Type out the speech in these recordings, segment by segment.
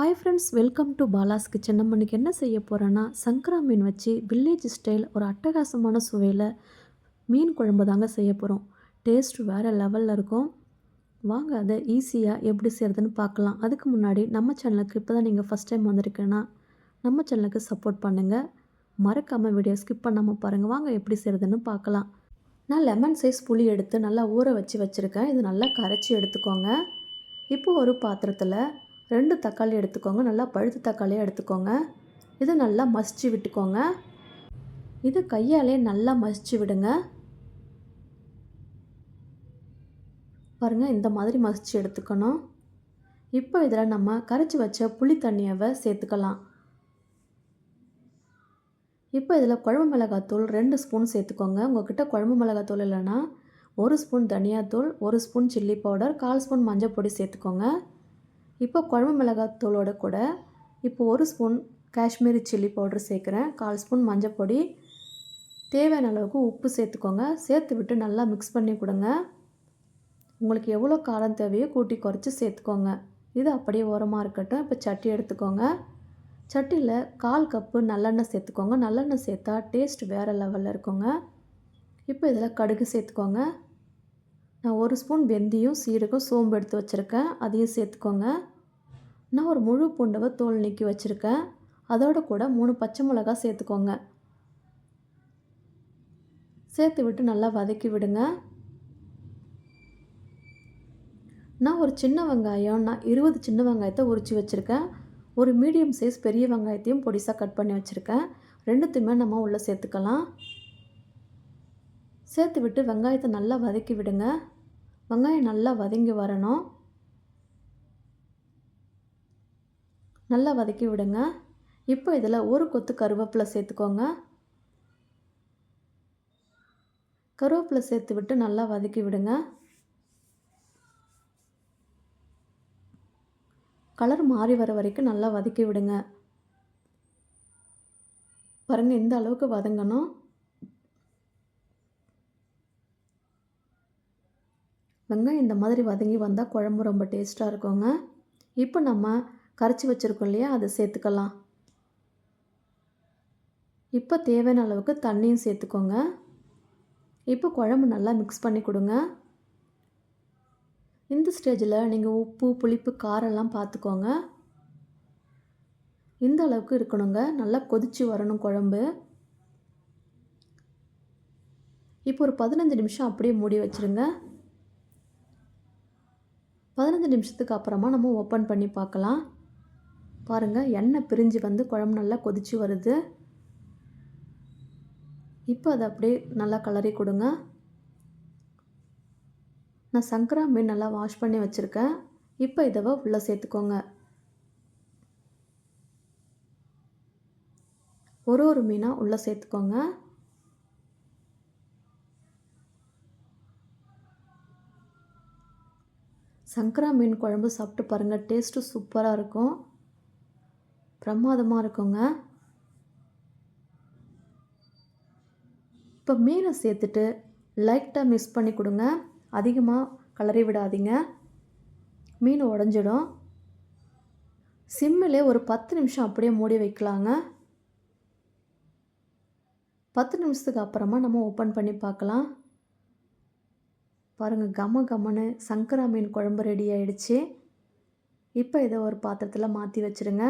Hi friends welcome to Bala's kitchen நம்ம இன்றைக்கி என்ன செய்ய போகிறோன்னா சங்கரா மீன் வச்சு வில்லேஜ் ஸ்டைல் ஒரு அட்டகாசமான சுவையில் மீன் குழம்பு தாங்க செய்ய போகிறோம் டேஸ்ட் வேறு லெவலில் இருக்கும். வாங்க அதை ஈஸியாக எப்படி செய்கிறதுன்னு பார்க்கலாம். அதுக்கு முன்னாடி நம்ம சேனலுக்கு இப்போ தான் நீங்கள் ஃபஸ்ட் டைம் வந்திருக்கேன்னா நம்ம சேனலுக்கு சப்போர்ட் பண்ணுங்கள் மறக்காமல் வீடியோ ஸ்கிப் பண்ணாமல் பாருங்கள் வாங்க எப்படி செய்கிறதுன்னு பார்க்கலாம். நான் லெமன் சைஸ் புளி எடுத்து நல்லா ஊற வச்சு வச்சுருக்கேன். இது நல்லா கரைச்சி எடுத்துக்கோங்க. இப்போ ஒரு பாத்திரத்தில் ரெண்டு தக்காளி எடுத்துக்கோங்க. நல்லா பழுத்த தக்காளியாக எடுத்துக்கோங்க. இதை நல்லா மசிச்சு விட்டுக்கோங்க. இது கையாலே நல்லா மசிச்சு விடுங்க. பாருங்கள் இந்த மாதிரி மசிச்சு எடுத்துக்கணும். இப்போ இதில் நம்ம கரைச்சி வச்ச புளி தண்ணியவை சேர்த்துக்கலாம். இப்போ இதில் குழம்பு மிளகாத்தூள் ரெண்டு ஸ்பூன் சேர்த்துக்கோங்க. உங்கள்கிட்ட குழம்பு மிளகாத்தூள் இல்லைன்னா ஒரு ஸ்பூன் தனியாத்தூள் ஒரு ஸ்பூன் சில்லி பவுடர் கால் ஸ்பூன் மஞ்சள் பொடி சேர்த்துக்கோங்க. இப்போ குழம்பு மிளகாத்தூளோட கூட இப்போ ஒரு ஸ்பூன் காஷ்மீரி சில்லி பவுடர் சேர்க்குறேன். கால் ஸ்பூன் மஞ்சள் பொடி. தேவையான அளவுக்கு உப்பு சேர்த்துக்கோங்க. சேர்த்து விட்டு நல்லா மிக்ஸ் பண்ணி கொடுங்க. உங்களுக்கு எவ்வளோ காரம் தேவையோ கூட்டி குறைச்சி சேர்த்துக்கோங்க. இது அப்படியே ஓரமாக இருக்கட்டும். இப்போ சட்டி எடுத்துக்கோங்க. சட்டியில் கால் கப்பு நல்லெண்ணெய் சேர்த்துக்கோங்க. நல்லெண்ணெய் சேர்த்தா டேஸ்ட் வேறு லெவலில் இருக்குங்க. இப்போ இதில் கடுகு சேர்த்துக்கோங்க. ஒரு ஸ்பூன் வெந்தயம் சீரகம் சோம்பு எடுத்து வச்சுருக்கேன். அதையும் சேர்த்துக்கோங்க. நான் ஒரு முழு பூண்டவை தோல் நீக்கி வச்சுருக்கேன். அதோட கூட மூணு பச்சை மிளகா சேர்த்துக்கோங்க. சேர்த்து விட்டு நல்லா வதக்கி விடுங்க. நான் ஒரு சின்ன வெங்காயம் நான் இருபது சின்ன வெங்காயத்தை உரித்து வச்சுருக்கேன். ஒரு மீடியம் சைஸ் பெரிய வெங்காயத்தையும் பொடிசாக கட் பண்ணி வச்சுருக்கேன். ரெண்டுத்தையுமே நம்ம உள்ளே சேர்த்துக்கலாம். சேர்த்து விட்டு வெங்காயத்தை நல்லா வதக்கி விடுங்க. வெங்காயம் நல்லா வதங்கி வரணும். நல்லா வதக்கி விடுங்க. இப்போ இதில் ஒரு கொத்து கருவேப்பிலை சேர்த்துக்கோங்க. கருவேப்பிலை சேர்த்து விட்டு நல்லா வதக்கி விடுங்க. கலர் மாறி வர வரைக்கும் நல்லா வதக்கி விடுங்க. பாருங்கள் இந்த அளவுக்கு வதங்கணும். வெங்காயம் இந்த மாதிரி வதங்கி வந்தால் குழம்பு ரொம்ப டேஸ்ட்டாக இருக்குங்க. இப்போ நம்ம கரைச்சி வச்சுருக்கோம் இல்லையா அதை சேர்த்துக்கலாம். இப்போ தேவையான அளவுக்கு தண்ணியும் சேர்த்துக்கோங்க. இப்போ குழம்பு நல்லா மிக்ஸ் பண்ணி கொடுங்க. இந்த ஸ்டேஜில் நீங்கள் உப்பு புளிப்பு காரெல்லாம் பார்த்துக்கோங்க. இந்த அளவுக்கு இருக்கணுங்க. நல்லா கொதித்து வரணும் குழம்பு. இப்போ ஒரு பதினஞ்சு நிமிஷம் அப்படியே மூடி வச்சுருங்க. பதினஞ்சு நிமிஷத்துக்கு அப்புறமா நம்ம ஓப்பன் பண்ணி பார்க்கலாம். பாருங்கள் எண்ணெய் பிரிஞ்சு வந்து குழம்பு நல்லா கொதித்து வருது. இப்போ அதை அப்படியே நல்லா கலரி கொடுங்க. நான் சங்கரா மீன் நல்லா வாஷ் பண்ணி வச்சுருக்கேன். இப்போ இதவை உள்ளே சேர்த்துக்கோங்க. ஒரு ஒரு மீனாக உள்ளே சேர்த்துக்கோங்க. சங்கரா மீன் குழம்பு சாப்பிட்டு பாருங்கள் டேஸ்ட்டு சூப்பராக இருக்கும். பிரமாதமாக இருக்குங்க. இப்போ மீனை சேர்த்துட்டு லைட்டாக மிக்ஸ் பண்ணி கொடுங்க. அதிகமாக கலரி விடாதீங்க. மீன் உடஞ்சிடும். சிம்மிலே ஒரு பத்து நிமிஷம் அப்படியே மூடி வைக்கலாங்க. பத்து நிமிஷத்துக்கு அப்புறமா நம்ம ஓப்பன் பண்ணி பார்க்கலாம். பாருங்கள் கம கம்மனு சங்கரா மீன் குழம்பு ரெடி ஆகிடுச்சு இப்போ இதை ஒரு பாத்திரத்தில் மாற்றி வச்சுருங்க.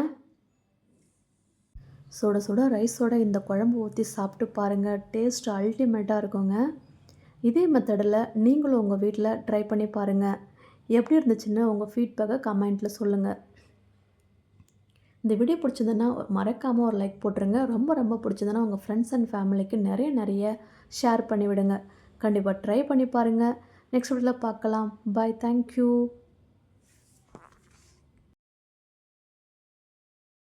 சுட சுட ரைஸோட இந்த குழம்பு ஊற்றி சாப்பிட்டு பாருங்கள் டேஸ்ட் அல்டிமேட்டாக இருக்குங்க. இதே மெத்தடில் நீங்களும் உங்கள் வீட்டில் ட்ரை பண்ணி பாருங்கள் எப்படி இருந்துச்சுன்னு உங்கள் ஃபீட்பேக்கை கமெண்ட்டில் சொல்லுங்கள் இந்த வீடியோ பிடிச்சதுன்னா மறக்காமல் ஒரு லைக் போட்டுருங்க. ரொம்ப ரொம்ப பிடிச்சதுன்னா உங்கள் ஃப்ரெண்ட்ஸ் அண்ட் ஃபேமிலிக்கு நிறைய நிறைய ஷேர் பண்ணிவிடுங்க. கண்டிப்பாக ட்ரை பண்ணி பாருங்கள் நெக்ஸ்ட் வீடியோவில் பார்க்கலாம். Bye thank you